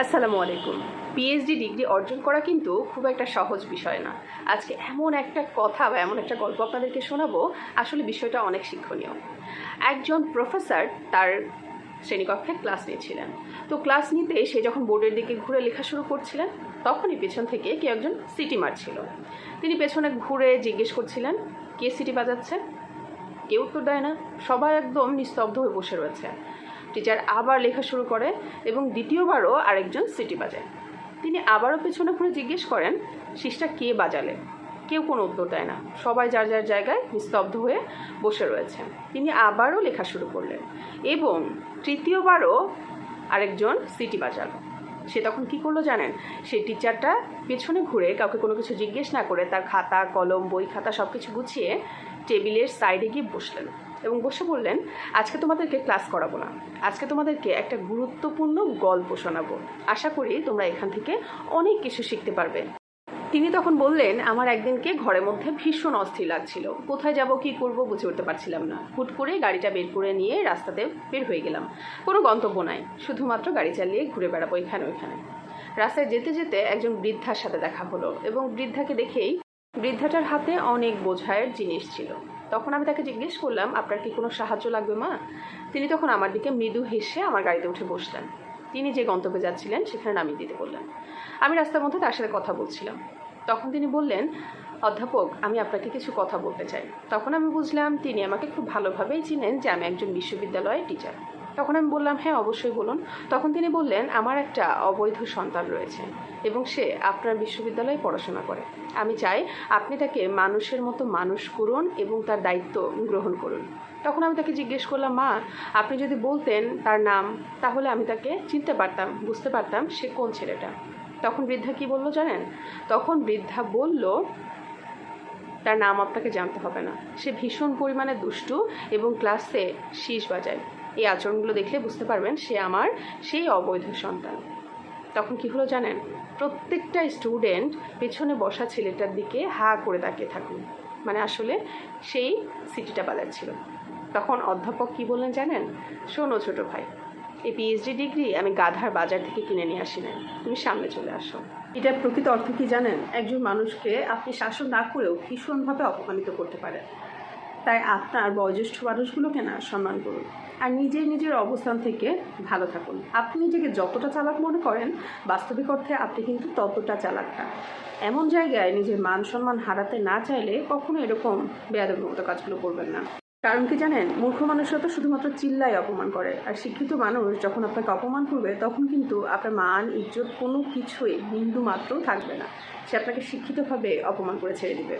আসসালামু আলাইকুম। PhD degree অর্জন করা কিন্তু খুব একটা সহজ বিষয় না। আজকে এমন একটা কথা বা এমন একটা গল্প আপনাদেরকে শোনাবো, আসলে বিষয়টা অনেক শিক্ষণীয়। একজন প্রফেসর তার শ্রেণীকক্ষে ক্লাস নিয়েছিলেন তো ক্লাস নিতে সে যখন বোর্ডের দিকে ঘুরে লেখা শুরু করছিলেন, তখনই পেছন থেকে কেউ একজন সিটি মারছিল। তিনি পেছনে ঘুরে জিজ্ঞেস করছিলেন, কে সিটি বাজাচ্ছে? কেউ উত্তর দেয় না। সবাই একদম নিস্তব্ধ হয়ে বসে রয়েছে। টিচার আবার লেখা শুরু করে এবং দ্বিতীয়বারও আরেকজন সিটি বাজায়। তিনি আবারও পেছনে ঘুরে জিজ্ঞেস করেন, শীষটা কে বাজালে? কেউ কোনো উত্তর দেয় না। সবাই যার যার জায়গায় নিস্তব্ধ হয়ে বসে রয়েছে তিনি আবারও লেখা শুরু করলেন এবং তৃতীয়বারও আরেকজন সিটি বাজালো। সে তখন কি করল জানেন? সে টিচারটা পেছনে ঘুরে কাউকে কোনো কিছু জিজ্ঞেস না করে তার খাতা, কলম, বই, খাতা সব কিছু গুছিয়ে টেবিলের সাইডে গিয়ে বসলেন। এবং বসে বললেন, আজকে তোমাদেরকে ক্লাস করাবো না। আজকে তোমাদেরকে একটা গুরুত্বপূর্ণ গল্প শোনাবো। আশা করি তোমরা এখান থেকে অনেক কিছু শিখতে পারবে। তিনি তখন বললেন, আমার একদিনকে ঘরের মধ্যে ভীষণ অস্থির লাগছিল। কোথায় যাব, কি করব বুঝে উঠতে পারছিলাম না। হুট করে গাড়িটা বের করে নিয়ে রাস্তাতে বের হয়ে গেলাম। কোনো গন্তব্য নাই। শুধুমাত্র গাড়ি চালিয়ে ঘুরে বেড়াবো এখানে ওইখানে। রাস্তায় যেতে যেতে একজন বৃদ্ধার সাথে দেখা হলো এবং বৃদ্ধাকে দেখেই বৃদ্ধাটার হাতে অনেক বোঝায়ের জিনিস ছিল। তখন আমি তাকে জিজ্ঞেস করলাম, আপনার কি কোনো সাহায্য লাগবে, মা? তিনি তখন আমার দিকে মৃদু হেসে আমার গাড়িতে উঠে বসলেন। তিনি যে গন্তব্যে যাচ্ছিলেন, সেখানে নামিয়ে দিতে বললেন। আমি রাস্তার মধ্যে তার সাথে কথা বলছিলাম। তখন তিনি বললেন, অধ্যাপক, আমি আপনাকে কিছু কথা বলতে চাই। তখন আমি বুঝলাম, তিনি আমাকে খুব ভালোভাবেই চিনেন যে আমি একজন বিশ্ববিদ্যালয়ের টিচার। তখন আমি বললাম হ্যাঁ অবশ্যই বলুন। তখন তিনি বললেন, আমার একটা অবৈধ সন্তান রয়েছে এবং সে আপনার বিশ্ববিদ্যালয়ে পড়াশোনা করে। আমি চাই আপনি তাকে মানুষের মতো মানুষ করুন এবং তার দায়িত্ব গ্রহণ করুন। তখন আমি তাকে জিজ্ঞেস করলাম, মা, আপনি যদি বলতেন তার নাম, তাহলে আমি তাকে চিনতে পারতাম, বুঝতে পারতাম সে কোন ছেলেটা। তখন বৃদ্ধা কি বলল জানেন? তখন বৃদ্ধা বলল, তার নাম আপনাকে জানতে হবে না। সে ভীষণ পরিমাণে দুষ্টু এবং ক্লাসে শীষ বাজায়। এই আচরণগুলো দেখলে বুঝতে পারবেন সে আমার সেই অবৈধ সন্তান। তখন কি হলো জানেন? প্রত্যেকটা স্টুডেন্ট পেছনে বসা ছেলেটার দিকে হা করে তাকিয়ে থাকুন। মানে আসলে সেই সিটিটা বাজাচ্ছিল তখন অধ্যাপক কি বললেন জানেন? শোনো ছোট ভাই এই পিএইচডি ডিগ্রি আমি গাধার বাজার থেকে কিনে নিয়ে আসি না তুমি সামনে চলে আসো। এটার প্রকৃত অর্থ কি জানেন? একজন মানুষকে আপনি শাসন না করেও ভীষণভাবে অপমানিত করতে পারেন। তাই আপনার বয়োজ্যেষ্ঠ মানুষগুলোকে না সম্মান করুন। আর নিজের নিজের অবস্থান থেকে ভালো থাকুন। আপনি নিজেকে যতটা চালাক মনে করেন, বাস্তবিক অর্থে আপনি কিন্তু ততটা চালাক না। এমন জায়গায় নিজের মান সম্মান হারাতে না চাইলে কখনো এরকম বেয়াদবের মতো কাজগুলো করবেন না। কারণ কি জানেন? মূর্খ মানুষরা তো শুধুমাত্র চিল্লাই অপমান করে। আর শিক্ষিত মানুষ যখন আপনাকে অপমান করবে, তখন কিন্তু আপনার মান, ইজ্জত কোনো কিছুই বিন্দু মাত্রও থাকবে না। সে আপনাকে শিক্ষিতভাবে অপমান করে ছেড়ে দিবে।